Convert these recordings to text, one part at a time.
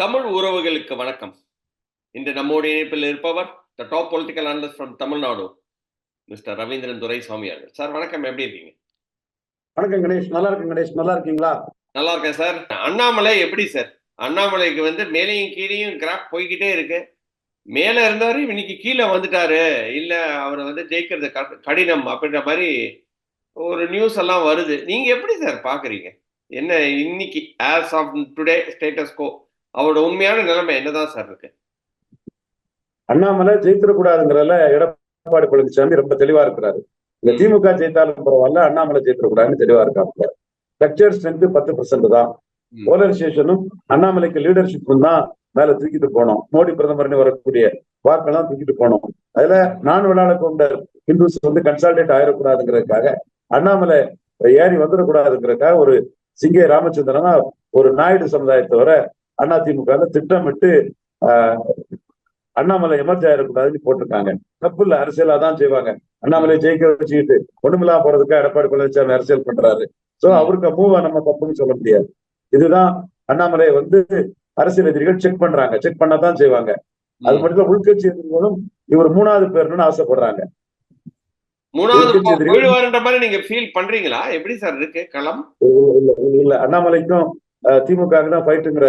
தமிழ் உறவுகளுக்கு வணக்கம். இன்று நம்மோடு இணைப்பில் இருப்பவர் the top political analyst from Tamil Nadu mister Ravindran Duraisamy அவர்கள். சார் வணக்கம். எப்படி இருக்கீங்க? வணக்கம் கணேஷ். நல்லா இருக்கு கணேஷ். நல்லா இருக்கீங்களா? நல்லா இருக்கேன் சார் அண்ணாமலை எப்படி சார் அண்ணாமலைக்கு வந்து மேலேயும் கீழேயும் கிராஃப் போய்கிட்டே இருக்கு. மேலே இருந்தாரு இன்னைக்கு கீழே வந்துட்டாரு. இல்ல அவர் வந்து ஜெயிக்கிறது கடினம் அப்படின்ற மாதிரி ஒரு நியூஸ் எல்லாம் வருது. நீங்க எப்படி சார் பாக்குறீங்க? என்ன இன்னைக்கு ஆஸ் ஆஃப் டுடே ஸ்டேட்டஸ் கோ அவரோட உண்மையான நிலைமை என்னதான் சார் இருக்கு? அண்ணாமலை ஜெயித்திடக்கூடாதுங்கிறதுல எடப்பாடி பழனிசாமி ரொம்ப தெளிவா இருக்கிறாரு. இந்த. திமுக ஜெயித்தாலும் பரவாயில்ல அண்ணாமலை ஜெயித்திடக்கூடாதுன்னு தெளிவா இருக்காங்க ஸ்ட்ரக்சர் ஸ்ட்ரென்த் பத்து பர்சன்ட் தான். போலரைசேஷனும் அண்ணாமலைக்கு லீடர்ஷிப்பும் தான் மேல தூக்கிட்டு போனோம். மோடி பிரதமர்னு வரக்கூடிய வாக்கெல்லாம் தூக்கிட்டு போனோம். அதுல நான் விளையாட கொண்ட ஹிந்துஸ் வந்து கன்சால்டேட் ஆயிடக்கூடாதுங்கிறதுக்காக அண்ணாமலை ஏறி வந்துடக்கூடாதுங்கிறதுக்காக ஒரு சிங்கே ராமச்சந்திரனா ஒரு நாயுடு சமுதாயத்தை வர அதிமுக திட்டமிட்டு ஆஹ், அண்ணாமலை எமர்ஜி ஆயிடக்கூடாதுன்னு போட்டிருக்காங்க. தப்பு இல்ல அரசியல் அதான் செய்வாங்க. அண்ணாமலை ஜெயிக்க வச்சுக்கிட்டு ஒண்ணுமில்லாம போறதுக்கு எடப்பாடி பழனிசாமி அரசியல் பண்றாரு. சோ அவருக்கு மூவ நம்ம தப்புன்னு சொல்ல முடியாது. இதுதான் அண்ணாமலை வந்து அரசியல் எதிரிகள் செக் பண்றாங்க. செக் பண்ணதான் செய்வாங்க. அது மட்டும் இல்ல உள்கட்சி எதிரிகளும் இவர் மூணாவது பேர்னு ஆசைப்படுறாங்க. மூணாவது நீங்க ஃபீல் பண்றீங்களா? எப்படி சார் இருக்கு? களம்? இல்ல. அண்ணாமலைக்கும் திமுக தான் ஃபைட்டுங்கிற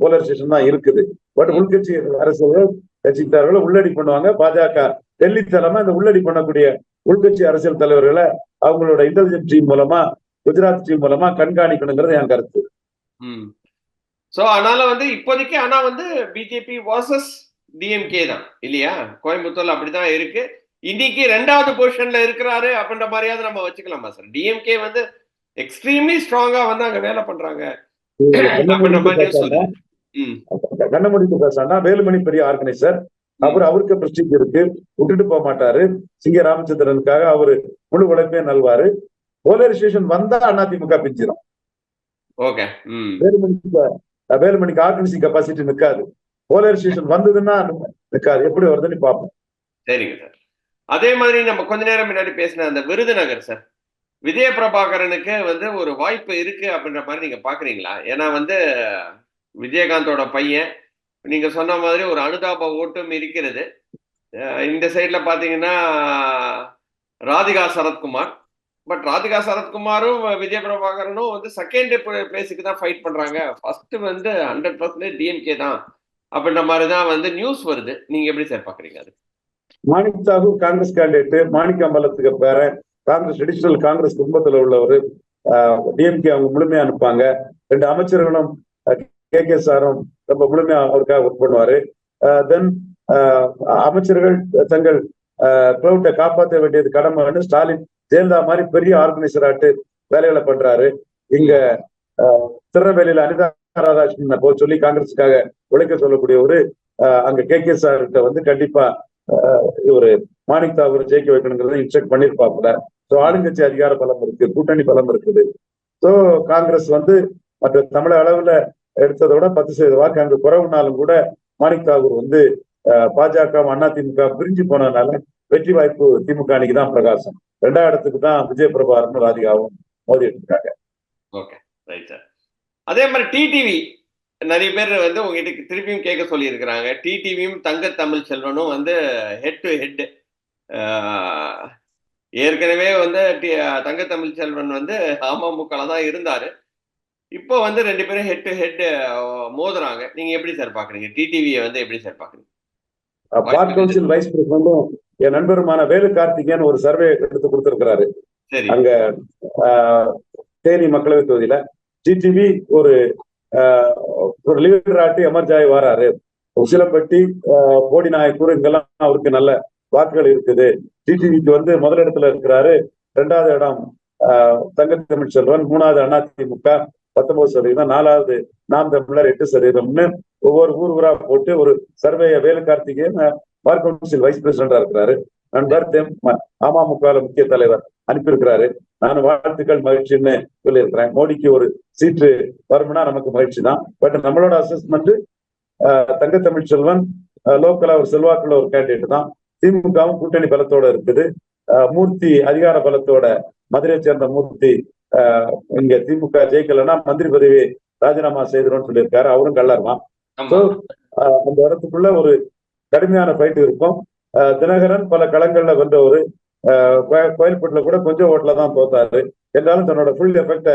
போலரைசேஷன் தான் இருக்குது. பட் உள்கட்சி அரசியல் கட்சிக்காரர்களை உள்ளடி பண்ணுவாங்க. பாஜக டெல்லி தலைமை இந்த உள்ளடி பண்ணக்கூடிய உள்கட்சி அரசியல் தலைவர்களை அவங்களோட இன்டெலிஜென்ஸ் டீம் மூலமா குஜராத் டீம் மூலமா கண்காணிக்கணுங்கிறது என் கருத்து. சோ அதனால வந்து இப்போதைக்கு ஆனா வந்து பிஜேபி வர்சஸ் டிஎம்கே தான் இல்லையா? கோயம்புத்தூர்ல அப்படிதான் இருக்கு. இன்னைக்கு ரெண்டாவது பொசிஷன்ல இருக்கிறாரு அப்படின்ற மாதிரியாவது நம்ம வச்சுக்கலாமா சார் டிஎம்கே வந்து எக்ஸ்ட்ரீம்லி ஸ்ட்ராங்கா வந்து அங்க வேலை பண்றாங்க. அப்படின்ற மாதிரி சொல்லுது ம். கண்ண முடித்து பேசாண்டா வேலுமணி பெரிய ஆர்கனைசர் அப்புறம் அவருக்கு பிரஸ்டீஜ் இருக்கு விட்டுட்டு போக மாட்டாரு. சிங்க ராமச்சந்திரனுக்காக அவரு முழு உழைப்பே நல்வாரு. போலரைசேஷன் வந்தா அதிமுக பிஞ்சிரும். ஓகே ம். வேலுமணிக்கு வேலுமணிக்கு ஆர்கனைசிங் கெப்பாசிட்டி நிக்காது. போலரைசேஷன் வந்ததுன்னா நிக்காது. எப்படி வருதுன்னு பார்ப்போம் சரிங்க சார். அதே மாதிரி நம்ம கொஞ்ச நேரம் முன்னாடி பேசின அந்த விருதுநகர் சார். விஜய பிரபாகரனுக்கு வந்து ஒரு வாய்ப்பு இருக்கு அப்படின்ற மாதிரி நீங்க பாக்குறீங்களா? ஏன்னா வந்து விஜயகாந்தோட பையன் நீங்க சொன்ன மாதிரி ஒரு அனுதாப ஓட்டும் இருக்கிறது. இந்த சைட்ல பாத்தீங்கன்னா ராதிகா சரத்குமார். பட் ராதிகா சரத்குமாரும் விஜய பிரபாகரனும் வந்து செகண்ட் பிளேஸுக்கு தான் ஃபைட் பண்றாங்க. ஃபர்ஸ்ட் வந்து ஹண்ட்ரட் பர்சன்டேஜ் டிஎம்கே தான் அப்படின்ற மாதிரி தான் வந்து நியூஸ் வருது. நீங்க எப்படி சார் பாக்குறீங்க அது? மாணிக் சாகு காங்கிரஸ் கேண்டிடேட் மாணிக் அம்பலத்துக்கு பேரன். காங்கிரஸ் ட்ரெடிஷனல் காங்கிரஸ் குடும்பத்துல உள்ளவர் டிஎம்கே அவங்க முழுமையா அனுப்பாங்க ரெண்டு அமைச்சர்களும் கே கே சாரும் ரொம்ப முழுமையா அவருக்காக ஒர்க் பண்ணுவாரு. தென் அமைச்சர்கள் தங்கள் கிளவுட்டை காப்பாற்ற வேண்டியது கடமைன்னு ஸ்டாலின் ஜெயலலிதா மாதிரி பெரிய ஆர்கனைசர் ஆட்டு வேலைகளை பண்றாரு. இங்க அஹ், திருநெல்வேலியில அனிதா ராதாகிருஷ்ணன் போக சொல்லி காங்கிரஸுக்காக உழைக்க சொல்லக்கூடிய ஒரு அஹ், அங்க கே கே சார் வந்து கண்டிப்பா அஹ், மாணிக் தாகூர் ஜெயிக்க வைக்கணுங்கிறத இன்ஸ்ட்ரக்ட் பண்ணிருப்பாப்புல ஸோ ஆளுங்கட்சி அதிகார பலம் இருக்கு கூட்டணி பலம் இருக்குது. ஸோ காங்கிரஸ் வந்து மற்ற தமிழக அளவுல எடுத்ததை விட பத்து சதவீத வாக்கு அங்கு குறைவுனாலும் கூட மாணிக் தாகூர் வந்து பாஜக பாஜக அதிமுக பிரிஞ்சு போனதுனால வெற்றி வாய்ப்பு திமுக அணிக்கு தான் பிரகாசம். ரெண்டாவது இடத்துக்கு தான் விஜய் பிரபாகரனும் ராதிகாவும் மோதிட்டு இருக்காங்க ஓகே ரைட் சார் அதே மாதிரி டிடிவி நிறைய பேர் வந்து உங்ககிட்ட திருப்பியும் கேட்க சொல்லியிருக்கிறாங்க. டிடிவியும் தங்க தமிழ் செல்வனும் வந்து ஹெட் டு ஹெட் ஏற்கனவே வந்து தங்க தமிழ் செல்வன் வந்து அமமுகல தான் இருந்தாரு. இப்போ வந்து ரெண்டு பேரும் ஹெட் டு ஹெட் மோதுறாங்க. நீங்க எப்படி சார் பாக்குறீங்க? டிடிவியை வந்து எப்படி சார் பாக்குறீங்க? பார்க் கவுன்சில் வைஸ் பிரசிடண்டும் என் நண்பருமான வேலு கார்த்திகேயன் ஒரு சர்வே எடுத்து கொடுத்திருக்கிறாரு. சரி. அங்க தேனி மக்களவை தொகுதியில டிடிவி ஒரு ஒரு லீடர் ஆட்டி எமர்ஜ் ஆகி வராரு. உசிலம்பட்டி ஆஹ், போடி நாயக்கூர் இங்கெல்லாம் அவருக்கு நல்ல வாக்குகள் இருக்குது. டிடிவிக்கு வந்து முதலிடத்துல இருக்கிறாரு. ரெண்டாவது இடம் ஆஹ், தங்க தமிழ் செல்வன். மூணாவது அதிமுக பத்தொன்பது சதவீதம். நாலாவது நாம் தமிழர் எட்டு சதவீதம்னு ஒவ்வொரு ஊர் ஊரா போட்டு ஒரு சர்வேய Velu Karthikeyan bar council vice பிரசிடண்டா இருக்கிறாரு. நண்பர் தெம் அமமுக முக்கிய தலைவர் அனுப்பியிருக்கிறாரு. நான் வாழ்த்துக்கள் மகிழ்ச்சின்னு சொல்லியிருக்கிறேன். மோடிக்கு ஒரு சீட்டு வரும்னா நமக்கு மகிழ்ச்சி தான். பட் நம்மளோட அசஸ்மெண்ட் தங்கத்தமிழ் செல்வன் லோக்கலா ஒரு செல்வாக்குள்ள ஒரு கேண்டிடேட் தான். திமுகவும் கூட்டணி பலத்தோட இருக்குது. மூர்த்தி அதிகார பலத்தோட மதுரையை சேர்ந்த மூர்த்தி இங்க திமுக ஜெயிக்கலைன்னா மந்திரி பதவி ராஜினாமா செய்திரும்னு சொல்லியிருக்காரு. அவரும் ஆஹ் அந்த இடத்துக்குள்ள ஒரு கடுமையான ஃபைட் இருக்கும். தினகரன் பல களங்கள்ல வென்ற ஒரு கோயில்பட்டில கூட கொஞ்சம் ஓட்டுல தான் தோத்தாரு. என்றாலும் தன்னோட ஃபுல் எஃபெக்ட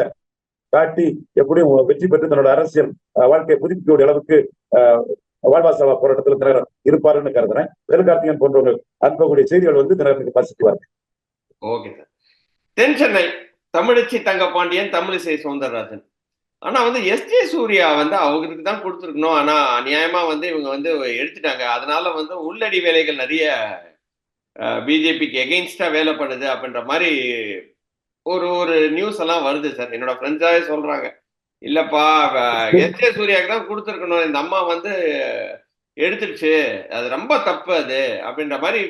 காட்டி எப்படியும் வெற்றி பெற்று தன்னோட அரசியல் வாழ்க்கையை புதுப்பிக்கக்கூடிய அளவுக்கு வாழ்வாசவா போராட்டத்தில் தினகரன் இருப்பாருன்னு கருதுறேன். வேலுக்கார்த்திகன் போன்றவங்க அனுப்பக்கூடிய செய்திகள் வந்து தினகரனுக்கு பாசிட்டிவா இருக்கு ஓகே சார். தென் சென்னை தமிழச்சி தங்கபாண்டியன் தமிழிசை சவுந்தரராஜன். ஆனா வந்து எஸ்ஜே சூர்யா வந்து அவங்களுக்கு தான் கொடுத்துருக்கணும். ஆனா அநியாயமா வந்து இவங்க வந்து எடுத்துட்டாங்க. அதனால வந்து உள்ளடி வேலைகள் நிறைய பிஜேபிக்கு எகெயின்ஸ்டா வேலை பண்ணுது அப்படின்ற மாதிரி ஒரு ஒரு நியூஸ் எல்லாம் வருது சார். என்னோட ஃப்ரெண்ட்ஸாவே சொல்றாங்க. இல்லப்பா எஸ்ஜே சூர்யாவுக்கு தான் கொடுத்துருக்கணும். இந்த அம்மா வந்து எடுத்துடுச்சு. அது ரொம்ப தப்பு அது அப்படின்ற மாதிரி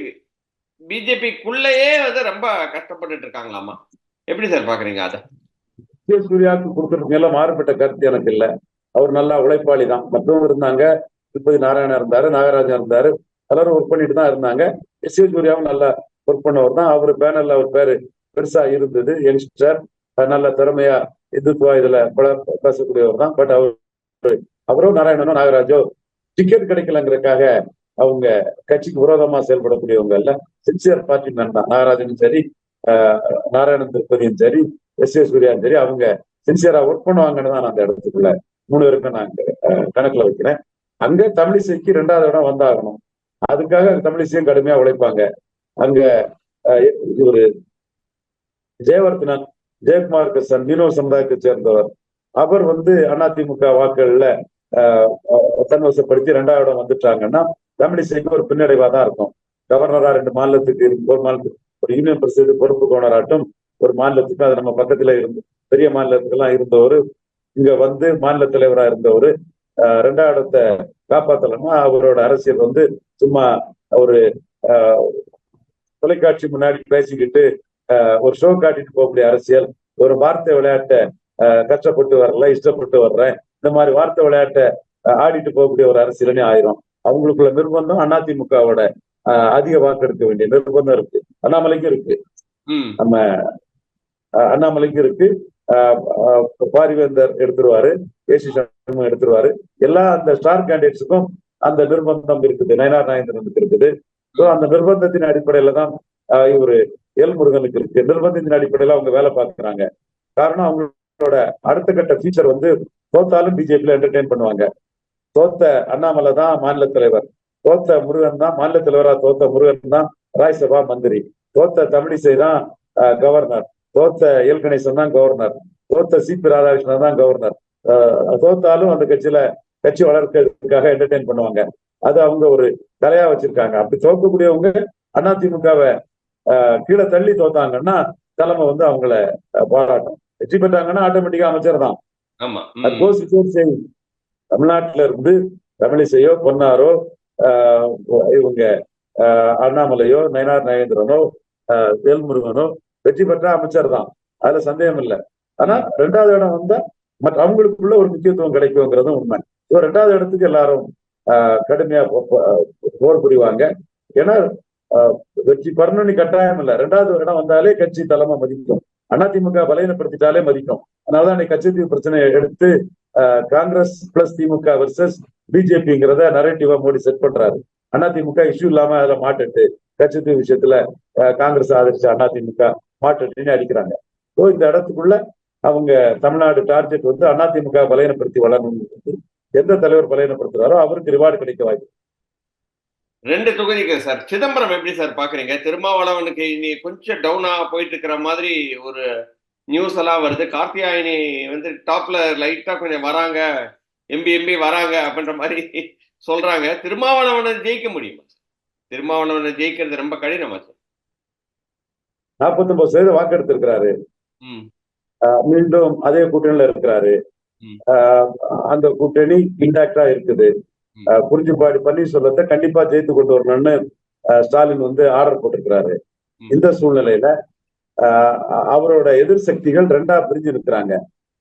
பிஜேபிக்குள்ளேயே வந்து ரொம்ப கஷ்டப்பட்டுட்டு இருக்காங்களாமா? எப்படி சார் பாக்குறீங்க அதை? ஏ. சூர்யாவுக்கு கொடுக்கறதுக்கு மாறுபட்ட கருத்து எனக்கு இல்ல. அவர் நல்லா உழைப்பாளி தான். மற்றவங்க இருந்தாங்க. திருப்பதி நாராயணா இருந்தாரு நாகராஜன் இருந்தாரு. எல்லாரும் ஒர்க் பண்ணிட்டு தான் இருந்தாங்க. எஸ். ஏ. சூர்யாவும் நல்லா ஒர்க் பண்ணவர் தான். அவர் பேனல்ல அவர் பேரு பெருசா இருந்தது. யங்ஸ்டர் நல்ல திறமையா இந்துத்துவா இதுல பேசக்கூடியவர் தான். பட் அவர் அவரோ நாராயணனோ நாகராஜோ டிக்கெட் கிடைக்கலங்கிறதுக்காக அவங்க கட்சிக்கு விரோதமா செயல்படக்கூடியவங்க இல்ல. சின்சியர் பார்ட்டி நண்பா தான். நாகராஜனும் சரி ஆஹ் நாராயணன் திருப்பதியும் சரி எஸ் ஏ சூர்யாவும் சரி அவங்க சின்சியரா ஒர்க் பண்ணுவாங்கன்னு தான் நான் அந்த இடத்துக்குள்ள மூணு பேருக்கும் நான் கணக்குல வைக்கிறேன். அங்க தமிழிசைக்கு ரெண்டாவது இடம் வந்தாகணும். அதுக்காக தமிழிசையும் கடுமையா உழைப்பாங்க. அங்க ஒரு ஜெயவர்த்தனன் ஜெயக்குமார் கிருஷ்ணன் மீனவ சமுதாயத்தை சேர்ந்தவர். அவர் வந்து அதிமுக வாக்குகள்ல அஹ், தன்வசப்படுத்தி ரெண்டாவது இடம் வந்துட்டாங்கன்னா தமிழிசைக்கு ஒரு பின்னடைவா தான் இருக்கும். கவர்னரா ரெண்டு மாநிலத்துக்கு ஒரு மாநிலத்துக்கு ஒரு யூனியன் பிரசிடென்ட் பொறுப்பு கவர்னராட்டும் ஒரு மாநிலத்துக்கு அது நம்ம பக்கத்துல இருந்து பெரிய மாநிலத்துக்கெல்லாம் இருந்தவர் இங்க வந்து மாநில தலைவரா இருந்தவர் ரெண்டாவது இடத்தை காப்பாத்தலன்னா அவரோட அரசியல் வந்து சும்மா ஒரு ஆஹ், தொலைக்காட்சி முன்னாடி பேசிக்கிட்டு ஒரு ஷோ காட்டிட்டு போகக்கூடிய அரசியல் ஒரு வார்த்தை விளையாட்டை கஷ்டப்பட்டு வரல இஷ்டப்பட்டு வர்றேன் இந்த மாதிரி வார்த்தை விளையாட்டை ஆடிட்டு போகக்கூடிய ஒரு அரசியல்னே ஆயிரும். அவங்களுக்குள்ள நிர்பந்தம் அதிமுகவோட அதிக வாக்கெடுக்க வேண்டிய நிர்பந்தம் இருக்கு. அண்ணாமலைக்கும் இருக்கு. நம்ம அஹ், அண்ணாமலைக்கு இருக்கு. பாரிவேந்தர் எடுத்துருவாரு ஏசி சண்முகம் எடுத்துருவாரு. எல்லா அந்த ஸ்டார் கேண்டிடேட்ஸுக்கும் அந்த நிர்பந்தம் இருக்குது. நயனார் நாயந்திரனுக்கு இருக்குது. ஸோ அந்த நிர்பந்தத்தின் அடிப்படையில தான் இவரு எல் முருகனுக்கு இருக்கு. நிர்பந்தத்தின் அடிப்படையில அவங்க வேலை பார்க்கறாங்க. காரணம் அவங்களோட அடுத்த கட்ட ஃபியூச்சர் வந்து தோத்தாலும் பிஜேபியில என்டர்டைன் பண்ணுவாங்க. தோத்த அண்ணாமலை தான் மாநில தலைவர். தோத்த முருகன் தான் மாநில தலைவரா தோத்த முருகன் தான் ராஜ்சபா மந்திரி. தோத்த தமிழிசை தான் கவர்னர் தோத்த எல். கணேசன் தான் கவர்னர் தோத்த சி. பி. ராதாகிருஷ்ணன் தான் கவர்னர் தோத்தாலும் அந்த கட்சியில கட்சி வளர்க்கறதுக்காக என்டர்டைன் பண்ணுவாங்க. அது அவங்க ஒரு கலையா வச்சிருக்காங்க. அப்படி தோக்கக்கூடியவங்க அதிமுகவை கீழே தள்ளி தோத்தாங்கன்னா தலைமை வந்து அவங்கள பாராட்டும். வெற்றி பெற்றாங்கன்னா ஆட்டோமேட்டிக்கா அமைச்சர் தான். தமிழ்நாட்டுல இருந்து தமிழிசையோ பொன்னாரோ இவங்க அண்ணாமலையோ நயனார் நாகேந்திரனோ ஆஹ் வேல்முருகனோ வெற்றி பெற்ற அமைச்சர் தான். அதுல சந்தேகம் இல்லை. ஆனா ரெண்டாவது இடம் வந்தா மற்ற அவங்களுக்குள்ள ஒரு முக்கியத்துவம் கிடைக்குங்கிறதும் உண்மை. இப்போ ரெண்டாவது இடத்துக்கு எல்லாரும் கடுமையா போர் புரிவாங்க. ஏன்னா வெற்றி பெறணும்னு கட்டாயம் இல்லை. ரெண்டாவது இடம் வந்தாலே கட்சி தலைமை மதிக்கும். அதிமுக பலவீனப்படுத்திட்டாலே மதிக்கும். அதனாலதான் இன்னைக்கு கட்சி பிரச்சனையை எடுத்து ஆஹ் காங்கிரஸ் பிளஸ் திமுக வெர்சஸ் பிஜேபிங்கிறத நரேட்டிவா மோடி செட் பண்றாரு. அதிமுக இஷ்யூ இல்லாம அதுல மாட்டுட்டு கட்சி விஷயத்துல காங்கிரஸ் ஆதரிச்ச அதிமுக மாட்டுட்டுன்னு அடிக்கிறாங்க. ஸோ இந்த இடத்துக்குள்ள அவங்க தமிழ்நாடு டார்கெட் வந்து அதிமுக பலவீனப்படுத்தி வளரணும் எந்த தலைவர் பலவீனப்படுத்துறாரோ அவருக்கு ரிவார்டு கிடைக்க வாய்ப்பு. ரெண்டு தொகுதிக்கு சார். சிதம்பரம் எப்படி சார் பாக்குறீங்க? திருமாவளவனுக்கு இனி கொஞ்சம் டவுனா போயிட்டு இருக்கிற மாதிரி ஒரு நியூஸ் எல்லாம் வருது. கார்த்தியாயினி வந்து டாப்ல லைட்டா கொஞ்சம் வராங்க. எம்பி எம்பி வராங்க அப்படின்ற மாதிரி சொல்றாங்க. திருமாவளவனை ஜெயிக்க முடியுமா திருமாவளவனை ஜெயிக்கிறது ரொம்ப கடினமா சார். நாற்பத்தி ஒன்பது சதவீதம் வாக்கெடுத்திருக்கிறாரு மீண்டும் அதே கூட்டணியில இருக்கிறாரு. அந்த கூட்டணி இன்டாக்டா இருக்குது. குறிஞ்சிப்பாடி பன்னீர்செல்வத்தை கண்டிப்பா ஜெயித்து கொண்டு வரணும்னு ஸ்டாலின் வந்து ஆர்டர் போட்டிருக்கிறாரு. இந்த சூழ்நிலையில ஆஹ் அவரோட எதிர் சக்திகள் ரெண்டா பிரிஞ்சு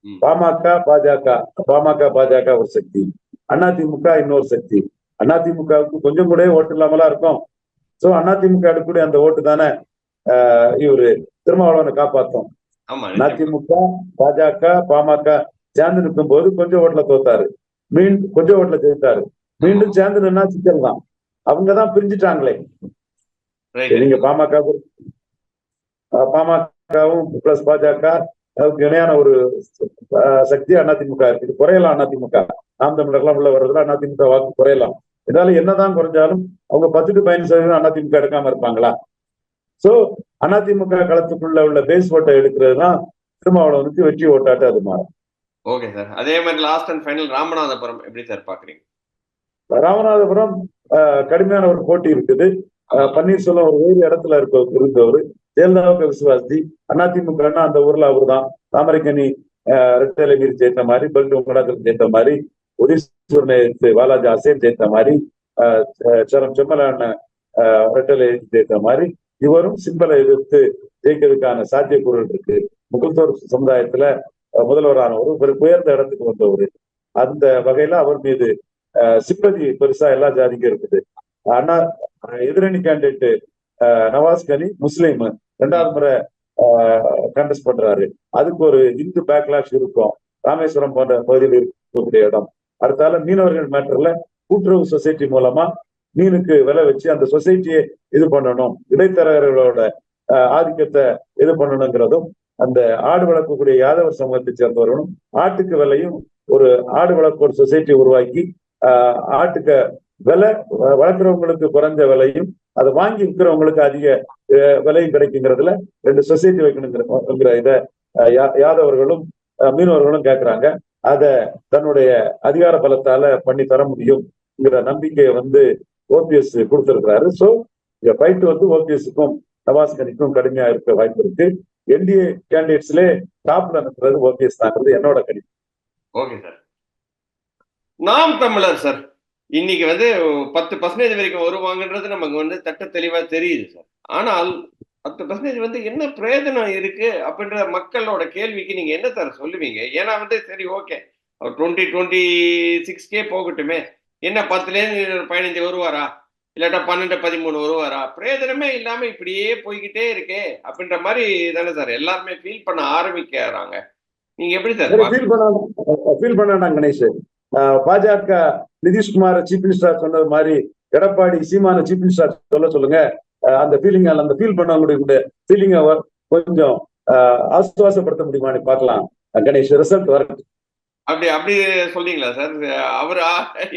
ம். பாமக பாஜக பாமக பாஜக ஒரு சக்தி அதிமுக இன்னொரு சக்தி. அதிமுகவுக்கு கொஞ்சம் கூட ஓட்டு இல்லாமலாம் இருக்கும். சோ அதிமுக எடுக்கக்கூடிய அந்த ஓட்டு தானே ஆஹ் இவரு திருமாவளவனை காப்பாத்தும். அதிமுக பாஜக பாமக சேர்ந்து நிற்கும் போது கொஞ்சம் ஓட்டுல தோத்தாரு. மீண்டும் கொஞ்சம் ஓட்டுல ஜெயித்தாரு. மீண்டும் சேர்ந்து நின்னா சிக்கல் தான் அவங்கதான் பிரிஞ்சுட்டாங்களே. நீங்க பாமக பாமகவும் பிளஸ் பாஜக அதுக்கு இணையான ஒரு சக்தி அதிமுக இருக்கு. இது குறையலாம் அதிமுக. நாம் தமிழர்லாம் உள்ள வர்றதுல அதிமுக வாக்கு குறையலாம். இதனால என்னதான் குறைஞ்சாலும் அவங்க பத்து டு பதினஞ்சு சதவீதம் அதிமுக எடுக்காம இருப்பாங்களா? சோ அதிமுக களத்துக்குள்ள உள்ள பேஸ் ஓட்டை எடுக்கிறது தான் திருமாவளவனுக்கு வெற்றி ஓட்டாட்டு அது மாறும். ஓகே சார் அதே மாதிரி லாஸ்ட் அண்ட் ஃபைனல் ராமநாதபுரம் எப்படி சார் பாக்குறீங்க? ராமநாதபுரம் கடுமையான ஒரு போட்டி இருக்குது. அஹ், பன்னீர்செல்வம் ஒரு வேறு இடத்துல இருக்க இருந்தவர். ஜெயலலிதாவுக்கு விசுவாசி அதிமுக அந்த ஊர்ல அவர் தான் தாமரைக்கனி அஹ், ரெட்டலை மீறி ஜெயித்த மாதிரி பெல்ட் உங்கடாத்தில் ஜெயித்த மாதிரி உதீஸ்வரனை பாலாஜி அசேன் ஜெயித்த மாதிரி சரம் செம்மலான ரெட்டலை ஜெயித்த மாதிரி இவரும் சிம்பலை எதிர்த்து ஜெயிக்கிறதுக்கான சாத்தியக்கூறுகள் இருக்கு. முகத்தோர் சமுதாயத்துல முதல்வரானவர் ஒரு உயர்ந்த இடத்துக்கு வந்தவர். அந்த வகையில அவர் மீது சிம்பதி பெருசா எல்லா ஜாதிக்கும் இருக்குது. ஆனா எதிரணி கேண்டிடேட் நவாஸ் கனி முஸ்லீம். ரெண்டாவது முறை கண்டஸ்ட் பண்றாரு. அதுக்கு ஒரு இந்து பேக்லாஷ் இருக்கும். ராமேஸ்வரம் போன்ற பகுதியில் இருக்கக்கூடிய இடம். அடுத்தால மீனவர்கள் மேட்டர்ல கூட்டுறவு சொசைட்டி மூலமா மீனுக்கு விலை வச்சு அந்த சொசைட்டியை இது பண்ணணும். இடைத்தரகர்களோட ஆதிக்கத்தை இது பண்ணணுங்கிறதும் அந்த ஆடு வளர்க்கக்கூடிய யாதவர் சமூகத்தை சேர்ந்தவர்களும் ஆட்டுக்கு விலையும் ஒரு ஆடு வளர்ப்பு ஒரு சொசைட்டி உருவாக்கி ஆட்டுக்கு விலை வளர்க்குறவங்களுக்கு குறைஞ்ச விலையும் அதை வாங்கி விற்கிறவங்களுக்கு அதிக விலையும் கிடைக்குங்கிறதுல ரெண்டு சொசைட்டி வைக்கணுங்கிற இத யாதவர்களும் மீனவர்களும் கேட்கறாங்க அத தன்னுடைய அதிகார பலத்தால பண்ணி தர முடியும்ங்கிற நம்பிக்கையை வந்து ஓபிஎஸ் கொடுத்திருக்கிறாரு. ஸோ இந்த ஃபைட் வந்து ஓபிஎஸ்க்கும் நவாஸ் கனிக்கும் கடுமையா இருக்க வாய்ப்பு இருக்கு. என்டிஏ கேண்டிடேட்ஸ்லேயே டாப்ல நிற்கிறது ஓபிஎஸ் தாங்கிறது என்னோட கணிப்பு ஓகே சார். நாம் தமிழர் சார் இன்னைக்கு வந்து பத்து பர்சன்டேஜ் வரைக்கும் வருவாங்கன்றது நமக்கு வந்து தட்ட தெளிவா தெரியுது சார் ஆனால் பத்து பர்சன்டேஜ் வந்து என்ன பிரயோஜனம் இருக்கு அப்படின்ற மக்களோட கேள்விக்கு நீங்க என்ன சார் சொல்லுவீங்க? ஏன்னா வந்து சரி ஓகே அவர் டுவெண்ட்டி டுவெண்ட்டி சிக்ஸ்க்கே போகட்டுமே. என்ன பத்துலேருந்து பதினஞ்சு வருவாரா? இல்லாட்டா பன்னெண்டு பதிமூணு வருவாரா? பிரயோஜனமே இல்லாம இப்படியே போய்கிட்டே இருக்கே அப்படின்ற மாதிரி தானே சார் எல்லாருமே ஃபீல் பண்ண ஆரம்பிக்கிறாங்க. நீங்க எப்படி சார்? ஃபீல் பண்ண ஃபீல் பண்ண கணேஷ். பாஜக நிதிஷ்குமார் சீஃப் மினிஸ்டர் சொன்னது மாதிரி எடப்பாடி சீமான சீஃப் மினிஸ்டர் சொல்ல சொல்லுங்க. அந்த ஃபீலிங் அந்த ஃபீல் பண்ணவங்களுடைய ஃபீலிங் கொஞ்சம் ஆஹ் ஆசுவாசப்படுத்த முடியுமான்னு பார்க்கலாம். கணேஷ் ரிசல்ட் வரட்டும். அப்படி அப்படி சொல்றீங்களா சார்? அவர்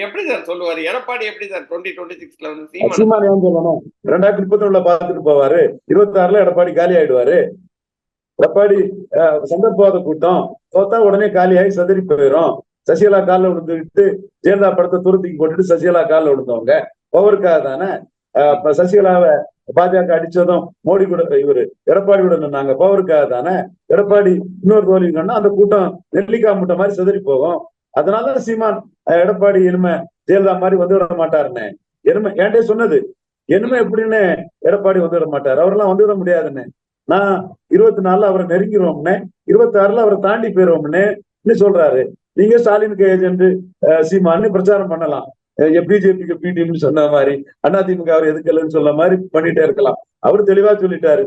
எப்படி சார் சொல்லுவாரு? எடப்பாடி எப்படி சார் டுவெண்ட்டி டுவெண்ட்டி சிக்ஸ்ல வந்து சீமான் சொல்லணும்? ரெண்டாயிரத்தி முப்பத்தி ஒண்ணுல பார்த்துட்டு போவாரு. இருபத்தி ஆறுல எடப்பாடி காலி ஆயிடுவாரு. எடப்பாடி சந்தர்ப்பவாத கூட்டம். தோத்தா உடனே காலியாகி சதறி போயிடும் சசிகலா காலில் விழுந்துக்கிட்டு ஜெயலலிதா படத்தை துருத்திக்கு போட்டுட்டு சசிகலா காலில் விழுந்தவங்க. பவருக்காக தானே ஆஹ் இப்ப சசிகலாவை பாஜக அடிச்சதும் மோடி கூட இவரு எடப்பாடி கூட நின்னாங்க. பவருக்காக தானே எடப்பாடி இன்னொரு தோல்விங்கன்னா அந்த கூட்டம் நெல்லிக்காய் மூட்டை மாதிரி சிதறி போகும். அதனாலதான் சீமான் எடப்பாடி இனிமே ஜெயலலிதா மாதிரி வந்து விட மாட்டாருன்னு. எருமை என்கிட்ட சொன்னது? என்னமே எப்படின்னு எடப்பாடி வந்து விட மாட்டாரு. அவரெல்லாம் வந்து விட முடியாதுன்னு. நான் இருபத்தி நாலுல அவரை நெருங்கிடுவோம்னு இருபத்தி ஆறுல அவரை தாண்டி போயிருவோம்னு சொல்றாரு. நீங்க ஸ்டாலினுக்கு ஏஜென்ட் சீமான்னு பிரச்சாரம் பண்ணலாம். பிஜேபிக்கு பிடிஎம்னு சொன்ன மாதிரி அதிமுக அவர் எதுக்கலன்னு சொன்ன மாதிரி பண்ணிட்டே இருக்கலாம். அவர் தெளிவா சொல்லிட்டாரு.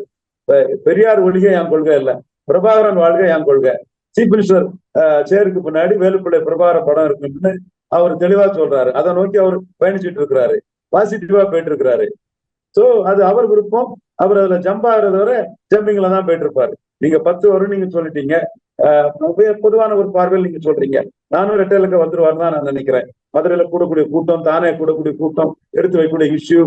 பெரியார் ஒழிக என் கொள்கை இல்ல. பிரபாகரன் வாழ்க என் கொள்கை. சீஃப் மினிஸ்டர் சேருக்கு பின்னாடி வேலுப்பிள்ளை பிரபாகர படம் இருக்குன்னு அவர் தெளிவா சொல்றாரு. அதை நோக்கி அவர் பயணிச்சுட்டு இருக்கிறாரு. பாசிட்டிவா போயிட்டு இருக்கிறாரு. சோ அது அவர் விருப்பம். அவர் அதுல ஜம்ப் வரை ஜம்பிங்ல தான் போயிட்டு இருப்பாரு. நீங்க பத்து வரும் நீங்க சொல்லிட்டீங்க. பொதுவான ஒரு பார்வையில் நீங்க சொல்றீங்க. நானும் ரெட்டைலுக்கு வந்துருவாரு தான் நான் நினைக்கிறேன். மதுரையில கூடக்கூடிய கூட்டம் தானே கூடக்கூடிய கூட்டம் எடுத்து வைக்கக்கூடிய இஷ்யூ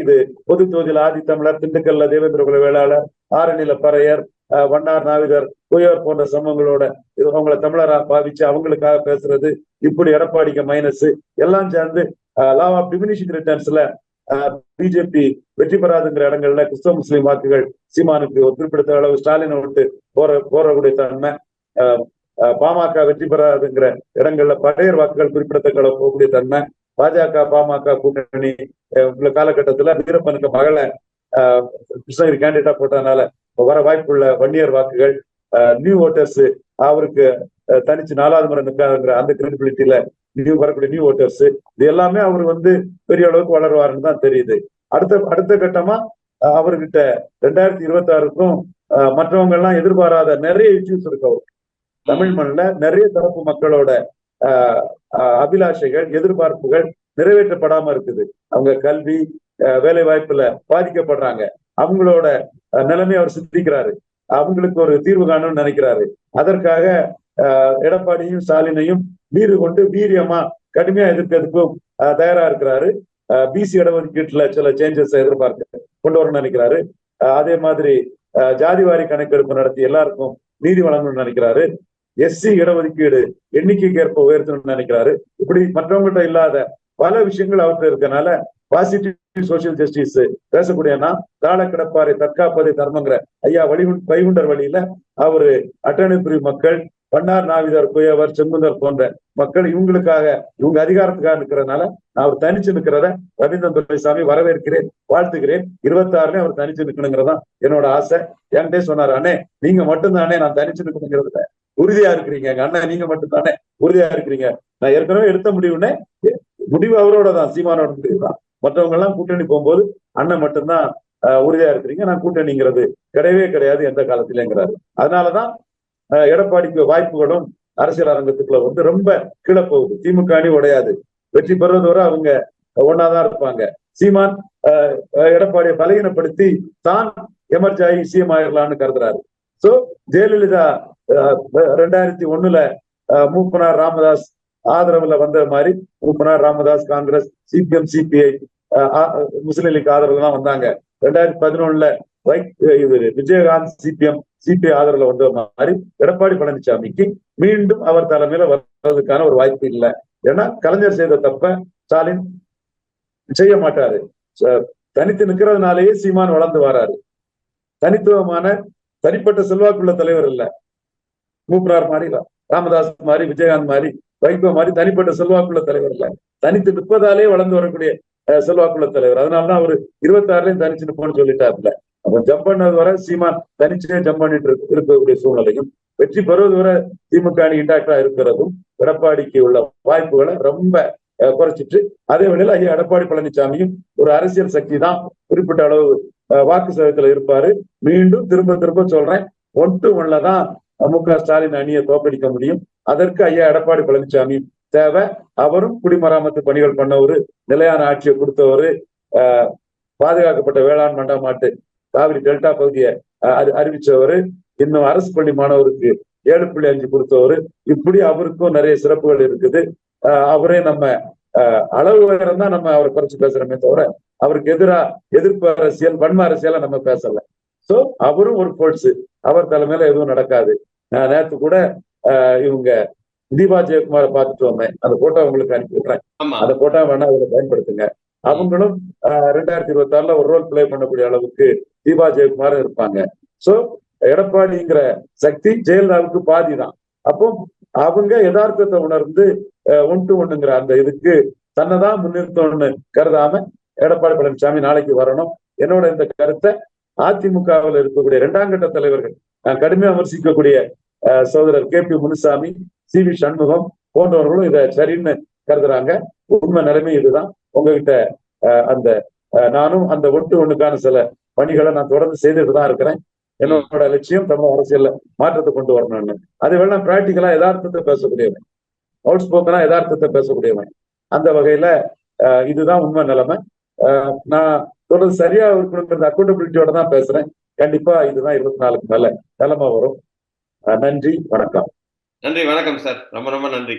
இது பொது தொகுதியில் ஆதி தமிழர் திண்டுக்கல்ல தேவேந்திர குல வேளாளர் ஆரணியில பறையர் ஆஹ் வண்ணார் நாவிதர் குயவர் போன்ற சமூகங்களோட இது அவங்கள தமிழரா பாவிச்சு அவங்களுக்காக பேசுறது இப்படி எடப்பாடிக்கு மைனஸ் எல்லாம் சேர்ந்து லா ஆஃப் டிமினிஷிங் ரிட்டர்ன்ஸ்ல பிஜேபி வெற்றி பெறாதுங்கிற இடங்கள்ல கிறிஸ்தவ முஸ்லீம் வாக்குகள் சீமானுக்கு ஒரு குறிப்பிடத்த அளவு ஸ்டாலினை விட்டு போற போறக்கூடிய தன்மை பாமக வெற்றி பெறாதுங்கிற இடங்கள்ல பழையர் வாக்குகள் குறிப்பிடத்தக்க அளவு போகக்கூடிய தன்மை பாஜக பாமக கூட்டணி உள்ள காலகட்டத்துல வீரப்பனுக்கு மகளை கிருஷ்ணகிரி கேண்டிடேட்டா போட்டதுனால வர வாய்ப்புள்ள வன்னியர் வாக்குகள் நியூ ஓட்டர்ஸ் அவருக்கு தனிச்சு நாலாவது முறை நிற்காதுங்கிற அந்த கிரெடிபிலிட்டியில நியூ வரக்கூடிய நியூ ஓட்டர்ஸ் இது எல்லாமே அவர் வந்து பெரிய அளவுக்கு வளருவாருன்னு தான் தெரியுது. அடுத்த அடுத்த கட்டமா அவர்கிட்ட ரெண்டாயிரத்தி இருபத்தி ஆறுக்கும் மற்றவங்க எல்லாம் எதிர்பாராத நிறைய இஷ்யூஸ் இருக்கு அவருக்கு. தமிழ் மண்ணில் நிறைய தரப்பு மக்களோட அபிலாஷைகள் எதிர்பார்ப்புகள் நிறைவேற்றப்படாம இருக்குது. அவங்க கல்வி வேலை வாய்ப்புல பாதிக்கப்படுறாங்க. அவங்களோட நிலைமை அவர் சிந்திக்கிறாரு. அவங்களுக்கு ஒரு தீர்வு காணணும்னு நினைக்கிறாரு. அதற்காக எடப்பாடியும் ஸ்டாலினையும் வீறு கொண்டு வீரியமா கடுமையா எதிர்க்கிறதுக்கும் தயாரா இருக்கிறாரு. பிசி இடஒதுக்கீட்டுல சில சேஞ்சஸ் எதிர்பார்க்க கொண்டு வரணும்னு நினைக்கிறாரு. அதே மாதிரி ஜாதிவாரி கணக்கெடுப்பு நடத்தி எல்லாருக்கும் நீதி வழங்கணும்னு நினைக்கிறாரு. எஸ்சி இடஒதுக்கீடு எண்ணிக்கைக்கு ஏற்ப உயர்த்தணும்னு நினைக்கிறாரு. இப்படி மற்றவங்கள்ட்ட இல்லாத பல விஷயங்கள் அவர்கிட்ட இருக்கனால பாசிட்டிவ் சோசியல் ஜஸ்டிஸ் பேசக்கூடியனா தாழ கிடப்பாரை தற்காப்பதை தர்மங்கிற ஐயா வழி வைகுண்டர் வழியில அவரு அட்டணி பிரிவு மக்கள் பன்னார் நாவிதர் குயவர் செங்குந்தர் போன்ற மக்கள் இவங்களுக்காக இவங்க அதிகாரத்துக்காக நிற்கிறதுனால நான் அவர் தனிச்சு நிற்கிறத ரவீந்திரன் துரைசாமி வரவேற்கிறேன் வாழ்த்துகிறேன். இருபத்தி ஆறுலயும் அவர் தனிச்சு நிற்கணுங்கிறதான் என்னோட ஆசை. என்கிட்டே சொன்னாரு அண்ணே நீங்க மட்டும்தானே நான் தனிச்சு நிற்கணுங்கிறதுல? உறுதியா இருக்கிறீங்க. எங்க அண்ணன் நீங்க மட்டும்தானே உறுதியா இருக்கிறீங்க. நான் ஏற்கனவே எடுத்த முடிவுனே முடிவு அவரோட தான் சீமானோட முடிவு தான். மற்றவங்க எல்லாம் கூட்டணி போகும்போது அண்ணன் மட்டும்தான் ஆஹ், உறுதியா இருக்கிறீங்க. நான் கூட்டணிங்கிறது கிடையவே கிடையாது எந்த காலத்திலேங்கிறாரு. அதனாலதான் எடப்பாடிக்கு வாய்ப்புகளும் அரசியல் அரங்கத்துக்குள்ள வந்து ரொம்ப கீழே போகுது. திமுக அணி உடையாது. வெற்றி பெறுவது வரை அவங்க ஒன்னாதான் இருப்பாங்க. சீமான் ஆஹ், எடப்பாடியை பலகீனப்படுத்தி தான் எமர்ஜாயி ஆகி சிஎம் ஆயிரலாம்னு கருதுறாரு. சோ ஜெயலலிதா ரெண்டாயிரத்தி ஒண்ணுல ஆஹ், மூப்பனார் ராமதாஸ் ஆதரவுல வந்த மாதிரி மூப்பனார் ராமதாஸ் காங்கிரஸ் சிபிஎம் சிபிஐ முஸ்லீம் லீக் ஆதரவுல தான் வந்தாங்க. ரெண்டாயிரத்தி பதினொன்னுல இது விஜயகாந்த் சிபிஎம் சிபிஐ ஆதரவுல வந்த மாதிரி எடப்பாடி பழனிசாமிக்கு மீண்டும் அவர் தலைமையில வர்றதுக்கான ஒரு வாய்ப்பு இல்லை. ஏன்னா கலைஞர் செய்த தப்ப ஸ்டாலின் செய்ய மாட்டாரு. ச- தனித்து நிக்கிறதுனாலேயே சீமான் வளர்ந்து வராரு. தனித்துவமான தனிப்பட்ட செல்வாக்குள்ள தலைவர் இல்ல. மூப்பரார் மாதிரி ராமதாஸ் மாதிரி விஜயகாந்த் மாதிரி வைகோ மாதிரி தனிப்பட்ட செல்வாக்குள்ள தலைவர் இல்ல. தனித்து நிற்பதாலே வளர்ந்து வரக்கூடிய செல்வாக்குள்ள தலைவர். அதனாலதான் அவரு இருபத்தி ஆறுலயும் தனிச்சு நிற்போம்னு சொல்லிட்டாருல. அப்ப ஜம்ப் பண்ணது வரை சீமான் தனிச்சே ஜம்ப் பண்ணிட்டு இருக்கு- இருக்கக்கூடிய சூழ்நிலையும் வெற்றி பெறுவது வரை திமுக அணி இண்டாக்டா இருக்கிறதும் எடப்பாடிக்கு உள்ள வாய்ப்புகளை ரொம்ப குறைச்சிட்டு அதே வேளையில ஐயா எடப்பாடி பழனிசாமியும் ஒரு அரசியல் சக்தி தான் குறிப்பிட்ட அளவு வாக்கு சதவீதத்துல இருப்பாரு. மீண்டும் திரும்ப திரும்ப சொல்றேன் ஒன் டு ஒன்ல தான் மு க ஸ்டாலின் அணியை தோற்கடிக்க முடியும். அதற்கு ஐயா எடப்பாடி பழனிசாமி தேவை. அவரும் குடிமராமத்து பணிகள் பண்ணவரு நிலையான ஆட்சியை கொடுத்தவரு ஆஹ், பாதுகாக்கப்பட்ட வேளாண் மண்டமாட்டு காவிரி டெல்டா பகுதியை அறிவிச்சவரு இன்னும் அரசு பள்ளி மாணவருக்கு ஏழு புள்ளி அஞ்சு கொடுத்தவரு. இப்படி அவருக்கும் நிறைய சிறப்புகள் இருக்குது. அவரே நம்ம அளவு உயரம் தான் நம்ம அவரை குறைச்சு பேசுறோமே தவிர அவருக்கு எதிரா எதிர்ப்பு அரசியல் வன்ம அரசியலை நம்ம பேசல. சோ அவரும் ஒரு போல்ஸ் அவர் தலைமையில எதுவும் நடக்காது. நான் நேத்து கூட ஆஹ், இவங்க தீபா ஜெயக்குமாரை பார்த்துட்டு வந்தேன். அந்த போட்டோ உங்களுக்கு அனுப்பி விடுறேன் அந்த போட்டோ வேணா அதுல பயன்படுத்துங்க. அவங்களும் ரெண்டாயிரத்தி இருபத்தி ஆறுல ஒரு ரோல் பிளே பண்ணக்கூடிய அளவுக்கு தீபா ஜெயக்குமாரும் இருப்பாங்க. சோ எடப்பாடிங்கிற சக்தி ஜெயலலிதாவுக்கு பாதி தான் அப்போ அவங்க யதார்த்தத்தை உணர்ந்து ஒன் டு ஒண்ணுங்கிற அந்த இதுக்கு தன்னைதான் முன்னிறுத்தணும்னு கருதாம எடப்பாடி பழனிசாமி நாளைக்கு வரணும். என்னோட இந்த கருத்தை அதிமுகவில் இருக்கக்கூடிய இரண்டாம் கட்ட தலைவர்கள் நான் கடுமையா விமர்சிக்கக்கூடிய அஹ், K P Munusamy C V Shanmugam போன்றவர்களும் இதை சரின்னு கருதுறாங்க. உண்மை நிலைமை இதுதான். உங்ககிட்ட அந்த நானும் அந்த ஒட்டு ஒண்ணுக்கான சில பணிகளை நான் தொடர்ந்து செய்துட்டு தான் இருக்கிறேன். என்னோட லட்சியம் தமிழ் அரசியல்ல மாற்றத்தை கொண்டு வரணும்னு அதே வேலை நான் பிராக்டிக்கலா யதார்த்தத்தை பேசக்கூடியவன். அவுட் ஸ்போக்கனா யதார்த்தத்தை பேசக்கூடியவன். அந்த வகையில இதுதான் உண்மை நிலைமை. நான் தொடர்ந்து சரியா இருக்கணுங்கிற அக்கௌண்டபிலிட்டியோட தான் பேசுறேன். கண்டிப்பா இதுதான் இருபத்தி நாலுக்கு மேல நிலைமை வரும். நன்றி வணக்கம். நன்றி வணக்கம் சார். ரொம்ப ரொம்ப நன்றி.